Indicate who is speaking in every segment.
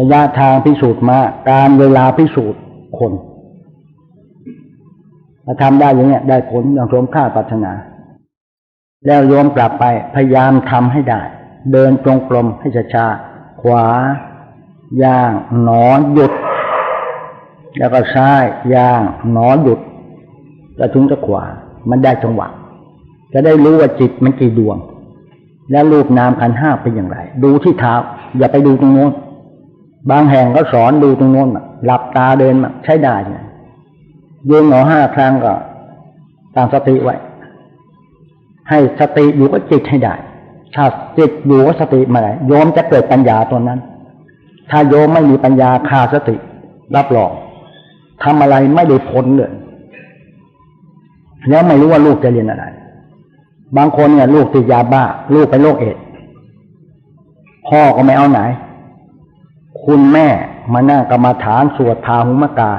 Speaker 1: ระยะทางพิสูจน์มา การเวลาพิสูจน์คนถ้าทำได้อย่างเนี้ย ได้ผลอย่างสมค่าปรารถนา แล้วโยมกลับไปพยายามทำให้ได้ เดินตรงกลมให้ช้าๆขวา ย่าง หนอหยุด แล้วก็ซ้าย ย่าง หนอหยุดแล้วถึงจะขวา มันได้จังหวะจะได้รู้ว่าจิตมันกี่ดวง แล้วรูปนามขันห้าเป็นอย่างไร ดูที่เท้า อย่าไปดูตรงโน้น บางแห่งก็สอนดูตรงโน้นหลับตาเดินใช้ได้เนี่ยยืนหนอห้าครั้งก็ตั้งสติไว้ ให้สติอยู่กับจิตให้ได้ถ้าจิตอยู่กับสติมาไหร่โยมจะเกิดปัญญาตัวนั้น ถ้าโยมไม่มีปัญญาขาดสติ รับรองทำอะไรไม่ได้ผลเลยแล้วไม่รู้ว่าลูกจะเรียนอะไร บางคนเนี่ย ลูกติดยาบ้า ลูกเป็นโรคเอดพ่อก็ไม่เอาไหน คุณแม่มานั่งกรรมาฐานสวดพาหุมกา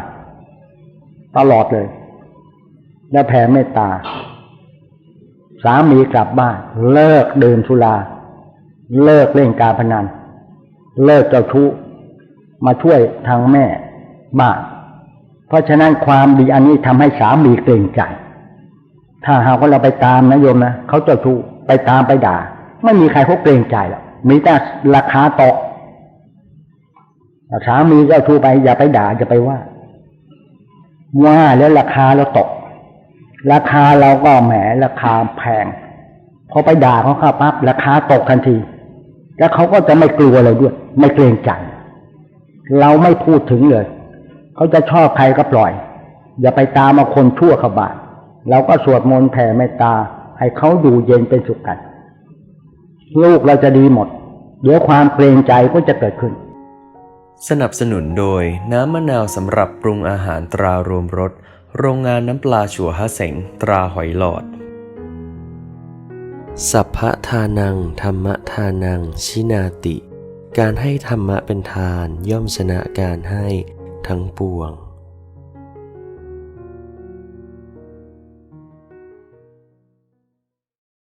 Speaker 1: ตลอดเลย และแผ่เมตตา สามีกลับบ้าน เลิกดื่มสุรา เลิกเล่นการพนัน เลิกเจ้าชู้มาช่วยทางแม่บ้านเพราะฉะนั้นความดีอันนี้ทำให้สามีเกรงใจ ถ้าหากว่าเราไปตามนะโยมนะเขาเจ้าชู้ไปตามไปด่า ไม่มีใครเขาเกรงใจหรอกมีแต่ราคาตก สามีเจ้าชู้ไปอย่าไปด่าอย่าไปว่าว่าแล้วราคาเราตก ราคาเราก็แหมราคาแพงพอไปด่าเขาเข้าปั๊บราคาตกทันที แล้วเขาก็จะไม่กลัวเราด้วย ไม่เกรงใจเราไม่พูดถึงเลย เขาจะชอบใครก็ปล่อย อย่าไปตามมาคนชั่วขบาทเราก็สวดมนต์แผ่เมตตา ให้เขาอยู่เย็นเป็นสุขกัน ลูกเราจะดีหมด เดี๋ยวความเกรงใจก็จะเกิดขึ้น
Speaker 2: สนับสนุนโดยน้ำมะนาวสำหรับปรุงอาหารตรารวมรส โรงงานน้ำปลาชัวฮะเสงตราหอยหลอด สัพพะทานัง ธรรมทานัง ชินาติ การให้ธรรมะเป็นทานย่อมชนะการให้ทั้งปวง